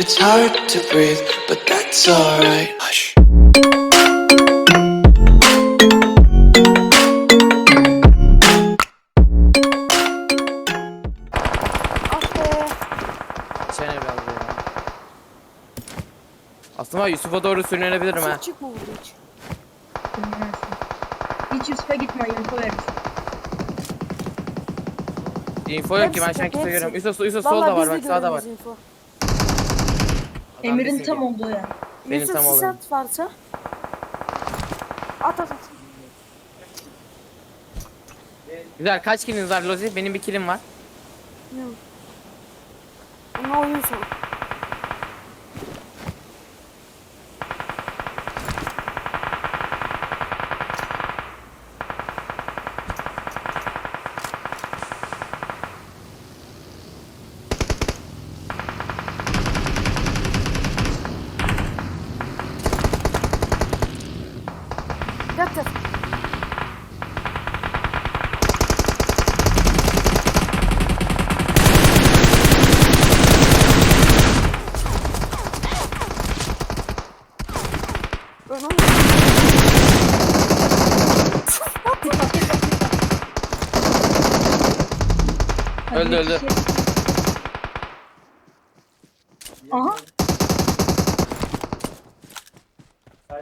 It's hard to breathe, but that's alright. Hush. Ah be. Sen biraz ya. Aslında Yusuf'a doğru sürünebilirim ha. Çıkma burada hiç. Dinlersin. Hiç Yusuf'a gitme info veririz. Info yok ki ben şu an kimse görüyorum. Yusuf, Yusuf Vallahi solda var bak sağda var. info. Adam Emir'in desin tam ki, olduğu yer. Benim Yusuf tam olayım. at varsa. At at at. Güzel kaç kiliniz var Lozi? Benim bir kilim var. Bilmiyorum. Ama oyun sonu. Oğlum. Hadi Öldü, öldü. kişi-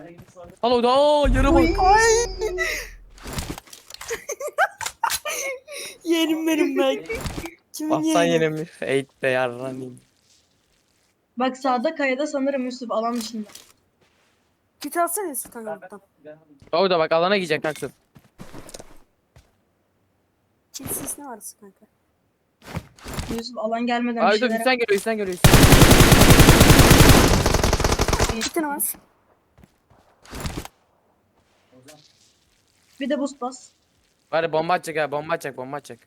Aha. Alo da yarı bak. Yerim benim ben. Kimin Aslan yeğeni? yenilmiş. Eğit be yarranayım. Bak sağda kayada sanırım Yusuf alan dışında. Git alsana Yusuf kanka buradan. Orada bak alana gidecek Aksu. Kilsiz ne varsa kanka. Yusuf alan gelmeden bir Ay dur şeyler üstten geliyor üstten geliyor. Bir tane var. Bir de boost bas. Bari bomba atacak ha bomba atacak bomba atacak.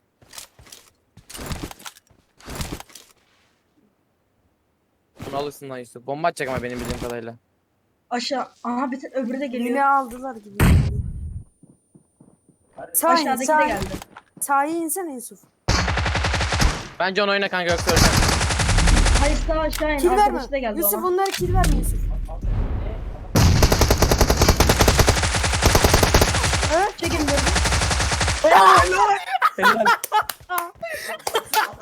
Bunu alırsın lan Yusuf. Bomba atacak ama benim bildiğim kadarıyla. Aşağı. Aha bir te- öbürü de geliyor. Yine aldılar gibi. Sahi, Aşağıdaki de sahi. geldi. Sahi insene Yusuf. Bence onu oyna kanka yoksa öleceğim. Hayır sağ aşağı in. Kill verme. Arkadaşı da geldi Yusuf ona. bunlara kill verme Yusuf. Helal.